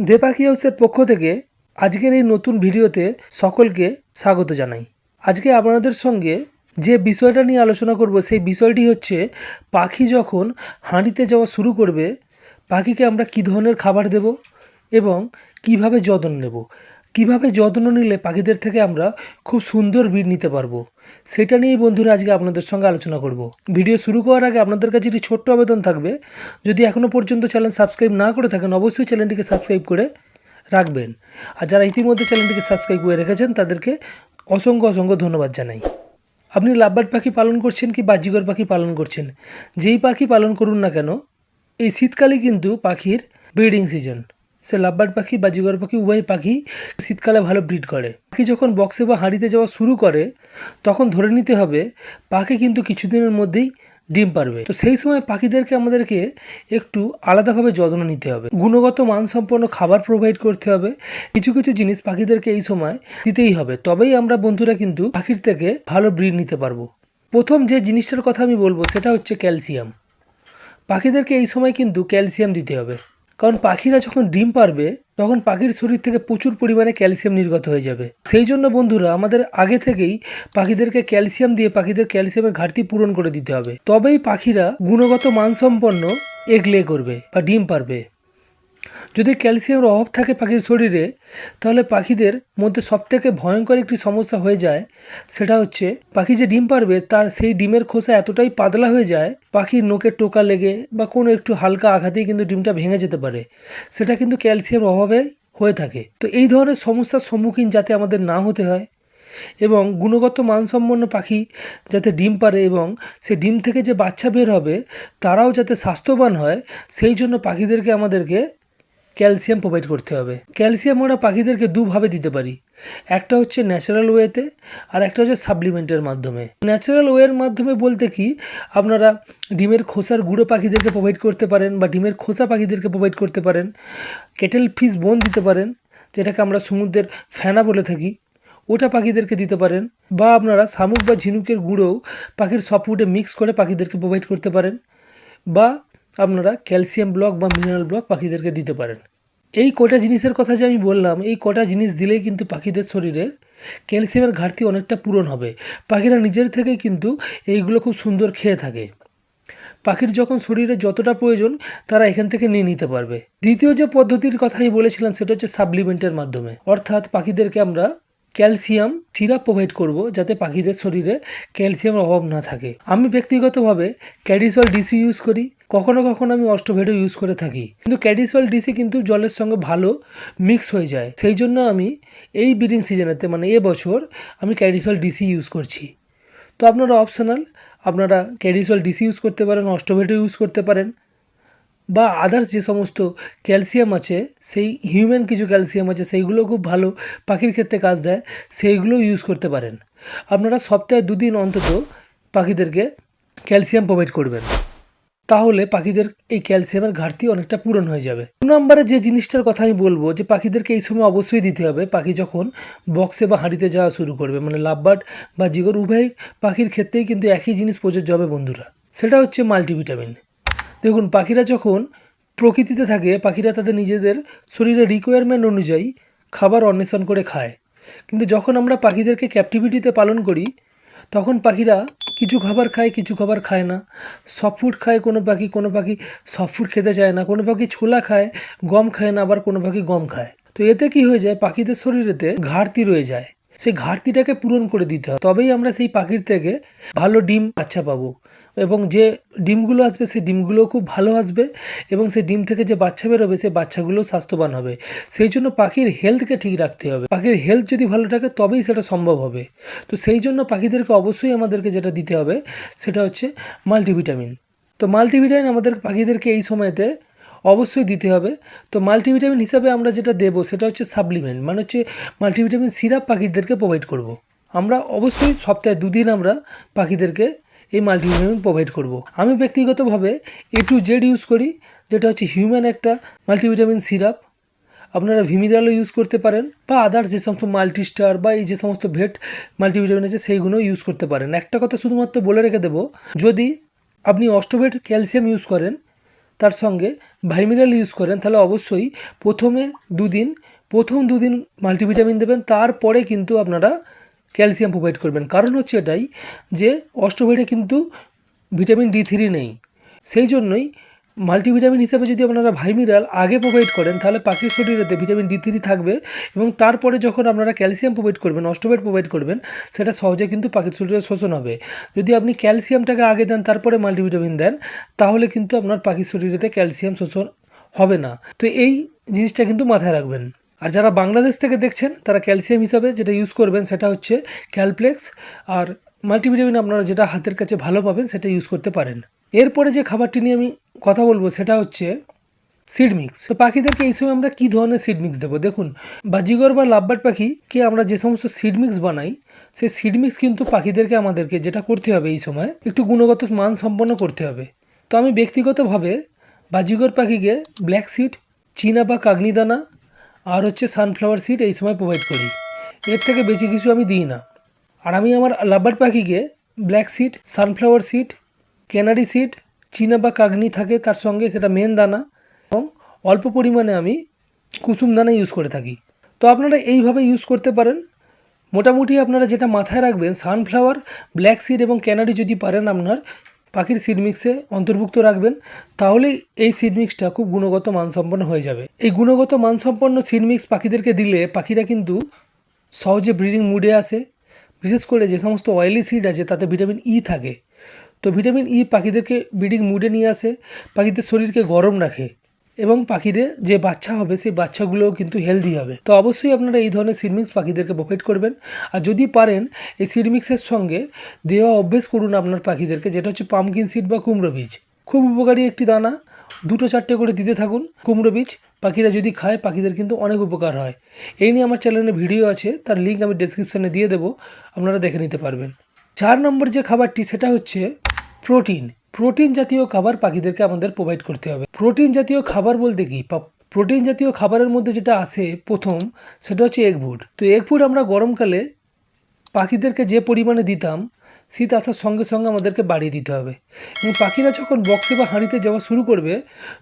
দে পাখি হাউসের পক্ষ থেকে আজকের এই নতুন ভিডিওতে সকলকে স্বাগত জানাই। আজকে আপনাদের সঙ্গে যে বিষয়টা নিয়ে আলোচনা করব, সেই বিষয়টি হচ্ছে পাখি যখন হাঁড়িতে যাওয়া শুরু করবে, পাখিকে আমরা কী ধরনের খাবার দেব এবং কীভাবে যত্ন নেব? কীভাবে যত্ন নিলে পাখিদের থেকে আমরা খুব সুন্দর বিড নিতে পারব? সেটা নিয়েই বন্ধুরা আজকে আপনাদের সঙ্গে আলোচনা করব। ভিডিও শুরু করার আগে আপনাদের কাছে একটি ছোট্ট আবেদন থাকবে। যদি এখনও পর্যন্ত চ্যানেল সাবস্ক্রাইব না করে থাকেন, অবশ্যই চ্যানেলটিকে সাবস্ক্রাইব করে রাখবেন। আর যারা ইতিমধ্যে চ্যানেলটিকে সাবস্ক্রাইব করে রেখেছেন, তাদেরকে অসংখ্য অসংখ্য ধন্যবাদ জানাই। আপনি লাভবার্ড পাখি পালন করছেন কি বাজিগর পাখি পালন করছেন? যেই পাখি পালন করুন না কেন, এই শীতকালে কিন্তু পাখির ব্রিডিং সিজন। সে লাভবার্ড পাখি বা জিগর পাখি, উভয় পাখি শীতকালে ভালো ব্রিড করে। পাখি যখন বক্সে বা হাঁড়িতে যাওয়া শুরু করে, তখন ধরে নিতে হবে পাখি কিন্তু কিছুদিনের মধ্যেই ডিম পারবে। তো সেই সময় পাখিদেরকে আমাদেরকে একটু আলাদাভাবে যত্ন নিতে হবে। গুণগত মানসম্পন্ন খাবার প্রোভাইড করতে হবে। কিছু কিছু জিনিস পাখিদেরকে এই সময় দিতেই হবে। তবেই আমরা বন্ধুরা কিন্তু পাখির থেকে ভালো ব্রিড নিতে পারব। প্রথম যে জিনিসটার কথা আমি বলব, সেটা হচ্ছে ক্যালসিয়াম। পাখিদেরকে এই সময় কিন্তু ক্যালসিয়াম দিতে হবে। কারণ পাখিরা যখন ডিম পারবে, তখন পাখির শরীর থেকে প্রচুর পরিমাণে ক্যালসিয়াম নির্গত হয়ে যাবে। সেই জন্য বন্ধুরা, আমাদের আগে থেকেই পাখিদেরকে ক্যালসিয়াম দিয়ে পাখিদের ক্যালসিয়ামের ঘাটতি পূরণ করে দিতে হবে। তবেই পাখিরা গুণগত মানসম্পন্ন এগলে করবে বা ডিম পারবে। যদি ক্যালসিয়ামের অভাব থাকে পাখির শরীরে, তাহলে পাখিদের মধ্যে সবথেকে ভয়ঙ্কর একটি সমস্যা হয়ে যায়, সেটা হচ্ছে পাখি যে ডিম পারবে, তার সেই ডিমের খোসা এতটাই পাতলা হয়ে যায়, পাখির নোকের টোকা লেগে বা কোনো একটু হালকা আঘাতেই কিন্তু ডিমটা ভেঙে যেতে পারে। সেটা কিন্তু ক্যালসিয়ামের অভাবে হয়ে থাকে। তো এই ধরনের সমস্যার সম্মুখীন যাতে আমাদের না হতে হয় এবং গুণগত মানসম্পন্ন পাখি যাতে ডিম পারে এবং সে ডিম থেকে যে বাচ্চা বের হবে, তারাও যাতে স্বাস্থ্যবান হয়, সেই জন্য পাখিদেরকে আমাদেরকে ক্যালসিয়াম প্রোভাইড করতে হবে। ক্যালসিয়াম আমরা পাখিদেরকে দুভাবে দিতে পারি। একটা হচ্ছে ন্যাচারাল ওয়েতে আর একটা হচ্ছে সাপ্লিমেন্টের মাধ্যমে। ন্যাচারাল ওয়ের মাধ্যমে বলতে কি, আপনারা ডিমের খোসার গুঁড়ো পাখিদেরকে প্রোভাইড করতে পারেন বা ডিমের খোসা পাখিদেরকে প্রোভাইড করতে পারেন। কেটেল ফিশ বোন দিতে পারেন, যেটাকে আমরা সমুদ্রের ফেনা বলে থাকি, ওটা পাখিদেরকে দিতে পারেন। বা আপনারা শামুক বা ঝিনুকের গুঁড়োও পাখির ফুডে মিক্স করে পাখিদেরকে প্রোভাইড করতে পারেন। বা আপনারা ক্যালসিয়াম ব্লক বা মিনারেল ব্লক পাখিদেরকে দিতে পারেন। এই কটা জিনিসের কথা যে আমি বললাম, এই কটা জিনিস দিলেই কিন্তু পাখিদের শরীরে ক্যালসিয়ামের ঘাটতি অনেকটা পূরণ হবে। পাখিরা নিজের থেকেই কিন্তু এইগুলো খুব সুন্দর খেয়ে থাকে। পাখির যখন শরীরে যতটা প্রয়োজন, তারা এখান থেকে নিয়ে নিতে পারবে। দ্বিতীয় যে পদ্ধতির কথা আমি বলেছিলাম, সেটা হচ্ছে সাপ্লিমেন্টের মাধ্যমে। অর্থাৎ পাখিদেরকে আমরা ক্যালসিয়াম সিরাপ প্রোভাইড করব যাতে পাখিদের শরীরে ক্যালসিয়ামের অভাব না থাকে। আমি ব্যক্তিগতভাবে ক্যাডিসল ডিসি ইউজ করি। কখনো কখনো আমি অস্টোভেডও ইউজ করে থাকি। কিন্তু ক্যাডিসল ডিসি কিন্তু জলের সঙ্গে ভালো মিক্স হয়ে যায়। সেই জন্য আমি এই ব্রিডিং সিজনেতে মানে এবছর আমি ক্যাডিসল ডিসি ইউজ করছি। তো আপনারা অপশনাল আপনারা ক্যাডিসল ডিসি ইউজ করতে পারেন অস্টোভেডও ইউজ করতে পারেন। বা আদার্স যে সমস্ত ক্যালসিয়াম আছে, সেই হিউম্যান কিছু ক্যালসিয়াম আছে, সেইগুলো খুব ভালো পাখির ক্ষেত্রে কাজ দেয়, সেইগুলো ইউজ করতে পারেন। আপনারা সপ্তাহে দুদিন অন্তত পাখিদেরকে ক্যালসিয়াম প্রোভাইড করবেন। তাহলে পাখিদের এই ক্যালসিয়ামের ঘাটতি অনেকটা পূরণ হয়ে যাবে। দু নম্বরে যে জিনিসটার কথা আমি বলব, যে পাখিদেরকে এই সময় অবশ্যই দিতে হবে, পাখি যখন বক্সে বা হাঁড়িতে যাওয়া শুরু করবে মানে লাভবার্ড বা জিগর, উভয় পাখির ক্ষেত্রেই কিন্তু একই জিনিস প্রযোজ্য হবে বন্ধুরা। সেটা হচ্ছে মাল্টিভিটামিন দেখুন, পাখিরা যখন প্রকৃতিতে থাকে, পাখিরা তাদের নিজেদের শরীরের রিকোয়ারমেন্ট অনুযায়ী খাবার অন্বেষণ করে খায়। কিন্তু যখন আমরা পাখিদেরকে ক্যাপটিভিটিতে পালন করি, তখন পাখিরা কিছু খাবার খায়, কিছু খাবার খায় না। সফট ফুড খায় কোনো পাখি কোনো পাখি সফট ফুড খেতে চায় না। কোনো পাখি ছোলা খায়, গম খায় না, আবার কোনো পাখি গম খায়। তো এতে কি হয়ে যায়, পাখিদের শরীরেতে ঘাটতি রয়ে যায়। সেই ঘাটতিটাকে পূরণ করে দিতে হয় তবেই আমরা সেই পাখির থেকে ভালো ডিম বাচ্চা পাবো। এবং যে ডিমগুলো আসবে, সেই ডিমগুলো খুব ভালো আসবে এবং সেই ডিম থেকে যে বাচ্চা বেরোবে, সেই বাচ্চাগুলো স্বাস্থ্যবান হবে। সেই জন্য পাখির হেলথকে ঠিক রাখতে হবে। পাখির হেলথ যদি ভালো থাকে, তবেই সেটা সম্ভব হবে। তো সেই জন্য পাখিদেরকে অবশ্যই আমাদেরকে যেটা দিতে হবে, সেটা হচ্ছে মাল্টিভিটামিন তো মাল্টিভিটামিন আমাদের পাখিদেরকে এই সময়তে অবশ্যই দিতে হবে। তো মাল্টিভিটামিন হিসাবে আমরা যেটা দেবো, সেটা হচ্ছে সাপ্লিমেন্ট মানে হচ্ছে মাল্টিভিটামিন সিরাপ পাখিদেরকে প্রোভাইড করব। আমরা অবশ্যই সপ্তাহে দুদিন আমরা পাখিদেরকে এই মাল্টিভিটামিন প্রোভাইড করব। আমি ব্যক্তিগতভাবে এ টু জেড ইউজ করি, যেটা হচ্ছে হিউম্যান একটা মাল্টিভিটামিন সিরাপ আপনারা ভিমিরালও ইউজ করতে পারেন, বা আদার্স যে সমস্ত মাল্টিস্টার বা এই যে সমস্ত ভেট মাল্টিভিটামিন আছে, সেইগুলো ইউজ করতে পারেন একটা কথা শুধুমাত্র বলে রেখে দেবো, যদি আপনি অস্টোভেট ক্যালসিয়াম ইউজ করেন, তার সঙ্গে ভাইমিনাল ইউজ করেন, তাহলে অবশ্যই প্রথমে দুদিন, প্রথম দুদিন মাল্টিভিটামিন দেবেন, তারপরে কিন্তু আপনারা ক্যালসিয়াম প্রোভাইড করবেন। কারণ হচ্ছে এটাই যে অষ্টভেটে কিন্তু ভিটামিন ডি থ্রি নেই। সেই জন্যই মাল্টিভিটামিন হিসেবে যদি আপনারা ভাইমিনাল আগে প্রোভাইড করেন, তাহলে পাখির শরীরেতে ভিটামিন ডি থ্রি থাকবে এবং তারপরে যখন আপনারা ক্যালসিয়াম প্রোভাইড করবেন অষ্টভেট প্রোভাইড করবেন, সেটা সহজে কিন্তু পাখির শরীরে শোষণ হবে। যদি আপনি ক্যালসিয়ামটাকে আগে দেন, তারপরে মাল্টিভিটামিন দেন, তাহলে কিন্তু আপনার পাখির শরীরেতে ক্যালসিয়াম শোষণ হবে না। তো এই জিনিসটা কিন্তু মাথায় রাখবেন। আর যারা বাংলাদেশ থেকে দেখছেন, তারা ক্যালসিয়াম হিসাবে যেটা ইউজ করবেন সেটা হচ্ছে ক্যালপ্লেক্স আর মাল্টিভিটামিন আপনারা যেটা হাতের কাছে ভালো পাবেন সেটা ইউজ করতে পারেন। এরপরে যে খাবারটি নিয়ে আমি কথা বলব সেটা হচ্ছে সিড মিক্স তো পাখিদেরকে এই সময় আমরা কী ধরনের সিড মিক্স দেবো? দেখুন, বাজিগর বা লাভবার্ড পাখিকে আমরা যে সমস্ত সিড মিক্স বানাই, সেই সিড মিক্স কিন্তু পাখিদেরকে আমাদেরকে যেটা করতে হবে এই সময়, একটু গুণগত মান সম্পন্ন করতে হবে। তো আমি ব্যক্তিগতভাবে বাজিগর পাখিকে ব্ল্যাক সিড চীনা বা কাগনিদানা আর হচ্ছে সানফ্লাওয়ার সিড এই সময় প্রোভাইড করি। এর থেকে বেশি কিছু আমি দিই না। আর আমি আমার লাভবার্ড পাখিকে black seed sunflower seed canary seed চীনা বা কাগনি থাকে তার সঙ্গে সেটা মেন দানা এবং অল্প পরিমাণে আমি কুসুম দানা ইউজ করে থাকি। তো আপনারা এইভাবে ইউজ করতে পারেন। মোটামুটি আপনারা যেটা মাথায় রাখবেন সানফ্লাওয়ার ব্ল্যাক সিড এবং ক্যানারি যদি পারেন আপনার পাখির সিড মিক্সে অন্তর্ভুক্ত রাখবেন, তাহলেই এই সিড মিক্সটা খুব গুণগত মানসম্পন্ন হয়ে যাবে। এই গুণগত মানসম্পন্ন সিড মিক্স পাখিদেরকে দিলে পাখিরা কিন্তু সহজে ব্রিডিং মুডে আসে। বিশেষ করে যে সমস্ত অয়েলি সিড আছে, তাতে ভিটামিন ই থাকে। তো ভিটামিন ই পাখিদেরকে ব্রিডিং মুডে নিয়ে আসে, পাখিদের শরীরকে গরম রাখে। এবং পাখিদের যে বাচ্চা হবে, সেই বাচ্চাগুলোও কিন্তু হেলদি হবে। তো অবশ্যই আপনারা এই ধরনের সিডমিক্স পাখিদেরকে প্রোভাইড করবেন। আর যদি পারেন, এই সিডমিক্সের সঙ্গে দেওয়া অভ্যেস করুন আপনার পাখিদেরকে, যেটা হচ্ছে পামকিন সিড বা কুমড়ো বীজ। খুব উপকারী একটি দানা, দুটো চারটে করে দিতে থাকুন কুমড়ো বীজ। পাখিরা যদি খায়, পাখিদের কিন্তু অনেক উপকার হয়। এই নিয়ে আমার চ্যানেলে ভিডিও আছে, তার লিঙ্ক আমি ডেসক্রিপশানে দিয়ে দেবো, আপনারা দেখে নিতে পারবেন। চার নম্বর যে খাবারটি, সেটা হচ্ছে প্রোটিন প্রোটিন জাতীয় খাবার পাখিদেরকে আমাদের প্রোভাইড করতে হবে। প্রোটিন জাতীয় খাবার বলতে কি? প্রোটিন জাতীয় খাবারের মধ্যে যেটা আসে প্রথম, সেটা হচ্ছে এগ ফুড তো এগ ফুড আমরা গরমকালে পাখিদেরকে যে পরিমাণে দিতাম শীত আসার সঙ্গে সঙ্গে আমাদেরকে বাড়িয়ে দিতে হবে। এবং পাখিরা যখন বক্সে বা হাঁড়িতে যাওয়া শুরু করবে,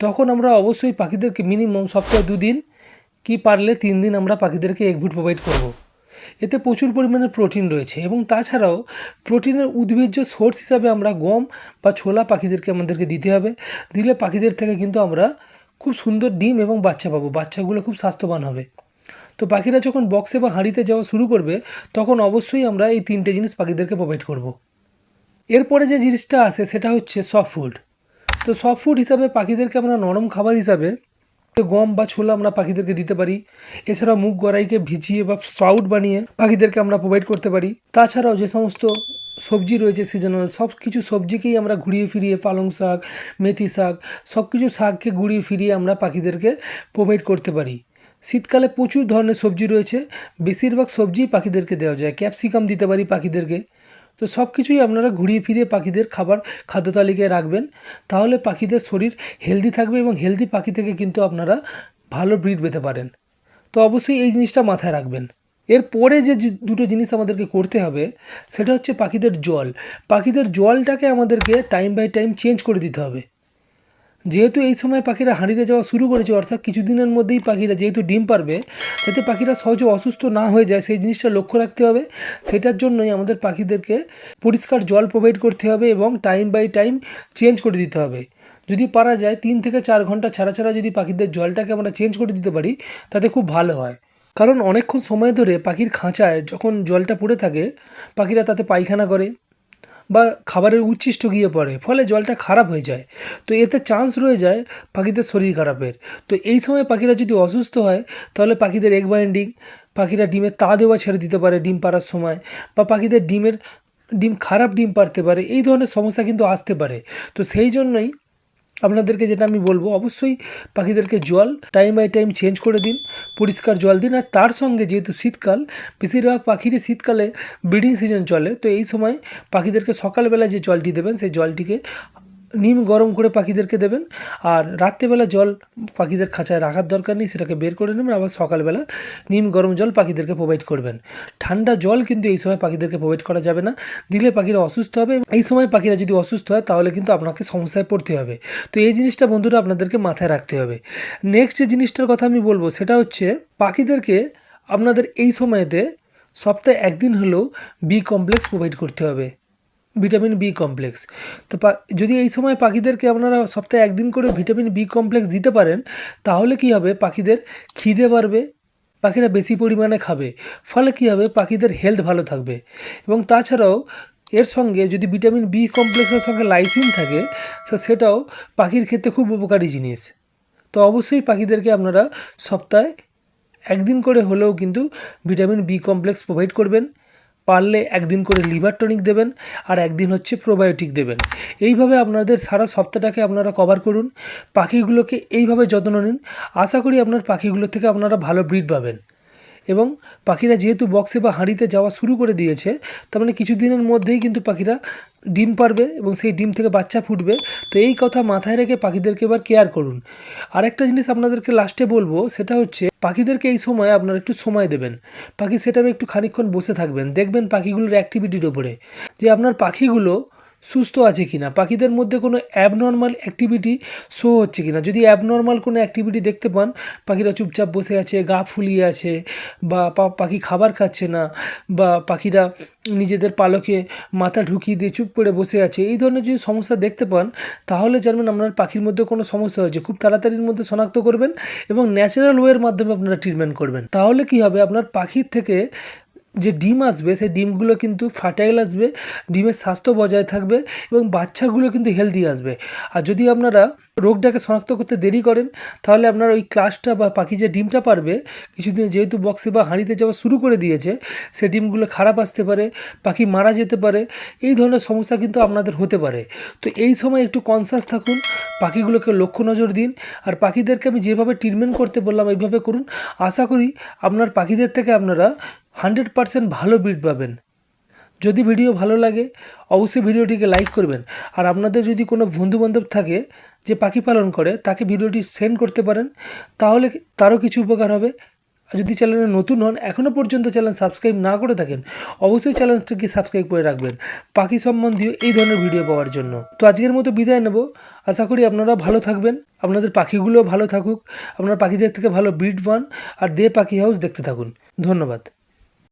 তখন আমরা অবশ্যই পাখিদেরকে মিনিমাম সপ্তাহে দুদিন কি পারলে তিন দিন আমরা পাখিদেরকে এগ ফুড প্রোভাইড করব। এতে প্রচুর পরিমাণে প্রোটিন রয়েছে এবং তাছাড়াও প্রোটিনের উদ্ভিজ্জ সোর্স হিসাবে আমরা গম বা ছোলা পাখিদেরকে আমাদেরকে দিতে হবে। দিলে পাখিদের থেকে কিন্তু আমরা খুব সুন্দর ডিম এবং বাচ্চা পাবো। বাচ্চাগুলো খুব স্বাস্থ্যবান হবে। তো পাখিরা যখন বক্সে বা হাঁড়িতে যাওয়া শুরু করবে, তখন অবশ্যই আমরা এই তিনটে জিনিস পাখিদেরকে প্রোভাইড করব। এরপরে যে জিনিসটা আসে সেটা হচ্ছে সফট ফুড তো সফট ফুড হিসাবে পাখিদেরকে আমরা নরম খাবার হিসাবে গম বা ছোলা আমরা পাখিদেরকে দিতে পারি। এছাড়া মুগ গড়াইকে ভিজিয়ে বা স্প্রাউট বানিয়ে পাখিদেরকে আমরা প্রোভাইড করতে পারি। তাছাড়াও যে সমস্ত সবজি রয়েছে সিজনাল সব কিছু সবজিকেই আমরা ঘুরিয়ে ফিরিয়ে পালং শাক, মেথি শাক সব কিছু শাককে ঘুরিয়ে ফিরিয়ে আমরা পাখিদেরকে প্রোভাইড করতে পারি। শীতকালে প্রচুর ধরনের সবজি রয়েছে। বেশিরভাগ সবজিই পাখিদেরকে দেওয়া যায়। ক্যাপসিকাম দিতে পারি পাখিদেরকে। তো সব কিছুই আপনারা ঘুরিয়ে ফিরিয়ে পাখিদের খাবার, খাদ্য তালিকায় রাখবেন। তাহলে পাখিদের শরীর হেলদি থাকবে এবং হেলদি পাখি থেকে কিন্তু আপনারা ভালো ব্রিড পেতে পারেন। তো অবশ্যই এই জিনিসটা মাথায় রাখবেন। এরপরে যে দুটো জিনিস আমাদেরকে করতে হবে, সেটা হচ্ছে পাখিদের জল। পাখিদের জলটাকে আমাদেরকে টাইম বাই টাইম চেঞ্জ করে দিতে হবে। যেহেতু এই সময় পাখিরা হাঁড়িতে যাওয়া শুরু করেছে, অর্থাৎ কিছুদিনের মধ্যেই পাখিরা যেহেতু ডিম পারবে, যাতে পাখিরা সহজে অসুস্থ না হয়ে যায়, সেই জিনিসটা লক্ষ্য রাখতে হবে। সেটার জন্যই আমাদের পাখিদেরকে পরিষ্কার জল প্রোভাইড করতে হবে এবং টাইম বাই টাইম চেঞ্জ করে দিতে হবে। যদি পারা যায়, তিন থেকে চার ঘণ্টা ছাড়া ছাড়া যদি পাখিদের জলটাকে আমরা চেঞ্জ করে দিতে পারি, তাতে খুব ভালো হয়। কারণ অনেকক্ষণ সময় ধরে পাখির খাঁচায় যখন জলটা পড়ে থাকে, পাখিরা তাতে পায়খানা করে বা খাবারের উচ্ছিষ্ট গিয়ে পড়ে, ফলে জলটা খারাপ হয়ে যায়। তো এতে চান্স রয়ে যায় পাখিদের শরীর খারাপের। তো এই সময় পাখিরা যদি অসুস্থ হয়, তাহলে পাখিদের এগ বাইন্ডিং পাখিরা ডিমের তা দেওয়া ছেড়ে দিতে পারে ডিম পাড়ার সময়, বা পাখিদের ডিমের, ডিম খারাপ ডিম পারতে পারে, এই ধরনের সমস্যা কিন্তু আসতে পারে। তো সেই জন্যই আপনাদেরকে যেটা আমি বলব, অবশ্যই পাখিদেরকে জল টাইম বাই টাইম চেঞ্জ করে দিন, পরিষ্কার জল দিন, আর তার সঙ্গে যেহেতু শীতকাল, বেশিরভাগ পাখিরই শীতকালে ব্রিডিং সিজন চলে, তো এই সময় পাখিদেরকে সকালবেলা যে জলটি দেবেন, সেই জলটিকে নিম গরম করে পাখিদেরকে দেবেন। আর রাত্রেবেলা জল পাখিদের খাঁচায় রাখার দরকার নেই, সেটাকে বের করে নেবেন, আবার সকালবেলা নিম গরম জল পাখিদেরকে প্রোভাইড করবেন। ঠান্ডা জল কিন্তু এই সময় পাখিদেরকে প্রোভাইড করা যাবে না। দিলে পাখিরা অসুস্থ হবে এই সময় পাখিরা যদি অসুস্থ হয়, তাহলে কিন্তু আপনাকে সমস্যায় পড়তে হবে। তো এই জিনিসটা বন্ধুরা আপনাদেরকে মাথায় রাখতে হবে। নেক্সট যে জিনিসটার কথা আমি বলব, সেটা হচ্ছে পাখিদেরকে আপনাদের এই সময়তে সপ্তাহে একদিন হলেও বি কমপ্লেক্স প্রোভাইড করতে হবে। Vitamin B complex. তো যদি এই সময় পাখিদেরকে আপনারা সপ্তাহে একদিন করে ভিটামিন বি কমপ্লেক্স দিতে পারেন, তাহলে কি হবে? পাখিদের খিদে বাড়বে, পাখিরা বেশি পরিমাণে খাবে। ফলে কী হবে? পাখিদের হেলথ ভালো থাকবে। এবং তাছাড়াও এর সঙ্গে যদি ভিটামিন বি কমপ্লেক্সের সঙ্গে লাইসিন থাকে, তো সেটাও পাখির ক্ষেত্রে খুব উপকারী জিনিস। তো অবশ্যই পাখিদেরকে আপনারা সপ্তাহে একদিন করে হলেও কিন্তু ভিটামিন বি কমপ্লেক্স প্রোভাইড করবেন। পারলে একদিন করে লিভার টনিক দেবেন আর একদিন হচ্ছে প্রোবায়োটিক দেবেন। এইভাবে আপনাদের সারা সপ্তাহটাকে আপনারা কভার করুন। পাখিগুলোকে এইভাবে যত্ন নিন। আশা করি আপনার পাখিগুলো থেকে আপনারা ভালো ব্রিড পাবেন। এবং পাখিরা যেহেতু বক্সে বা হাঁড়িতে যাওয়া শুরু করে দিয়েছে, তার মানে কিছুদিনের মধ্যেই কিন্তু পাখিরা ডিম পারবে এবং সেই ডিম থেকে বাচ্চা ফুটবে। তো এই কথা মাথায় রেখে পাখিদেরকে এবার কেয়ার করুন। আরেকটা জিনিস আপনাদেরকে লাস্টে বলব, সেটা হচ্ছে পাখিদেরকে এই সময় আপনারা একটু সময় দেবেন। পাখি সেটাবে একটু খানিকক্ষণ বসে থাকবেন, দেখবেন পাখিগুলোর অ্যাক্টিভিটির ওপরে যে আপনার পাখিগুলো সুস্থ আছে কিনা? পাখিদের মধ্যে কোনো অ্যাবনর্মাল অ্যাক্টিভিটি শো হচ্ছে কিনা? যদি অ্যাবনর্মাল কোনো অ্যাক্টিভিটি দেখতে পান, পাখিরা চুপচাপ বসে আছে, গা ফুলিয়ে আছে, বা পাখি খাবার খাচ্ছে না, বা পাখিরা নিজেদের পালকে মাথা ঢুকিয়ে দিয়ে চুপ করে বসে আছে, এই ধরনের যদি সমস্যা দেখতে পান, তাহলে জানবেন আপনার পাখির মধ্যে কোনো সমস্যা হয়েছে। খুব তাড়াতাড়ির মধ্যে শনাক্ত করবেন এবং ন্যাচারাল ওয়ের মাধ্যমে আপনারা ট্রিটমেন্ট করবেন। তাহলে কি হবে? আপনার পাখির থেকে যে ডিম আসবে, সেই ডিমগুলো কিন্তু ফার্টাইল আসবে, ডিমের স্বাস্থ্য বজায় থাকবে এবং বাচ্চাগুলো কিন্তু হেলদি আসবে। আর যদি আপনারা রোগটাকে শনাক্ত করতে দেরি করেন, তাহলে আপনার ওই ক্লাসটা বা পাখি যে ডিমটা পারবে, কিছুদিন যেহেতু বক্সে বা হাঁড়িতে যাওয়া শুরু করে দিয়েছে, সে ডিমগুলো খারাপ আসতে পারে, পাখি মারা যেতে পারে, এই ধরনের সমস্যা কিন্তু আপনাদের হতে পারে। তো এই সময় একটু কনসাস থাকুন, পাখিগুলোকে লক্ষ্য নজর দিন, আর পাখিদেরকে আমি যেভাবে ট্রিটমেন্ট করতে বললাম, এইভাবে করুন। আশা করি আপনার পাখিদের থেকে আপনারা হান্ড্রেড পারসেন্ট ভালো ব্রিড পাবেন। যদি ভিডিও ভালো লাগে, অবশ্যই ভিডিওটিকে লাইক করবেন। আর আপনাদের যদি কোনো বন্ধুবান্ধব থাকে যে পাখি পালন করে, তাকে ভিডিওটি সেন্ড করতে পারেন। তাহলে তারও কিছু উপকার হবে। আর যদি চ্যানেলে নতুন হন এখনও পর্যন্ত চ্যানেল সাবস্ক্রাইব না করে থাকেন, অবশ্যই চ্যানেলটিকে সাবস্ক্রাইব করে রাখবেন। পাখি সম্বন্ধীয় এই ধরনের ভিডিও পাওয়ার জন্য। তো আজকের মতো বিদায় নেব। আশা করি আপনারা ভালো থাকবেন। আপনাদের পাখিগুলোও ভালো থাকুক। আপনার পাখিদের থেকে ভালো ব্রিড পান। আর দে পাখি হাউস দেখতে থাকুন। ধন্যবাদ।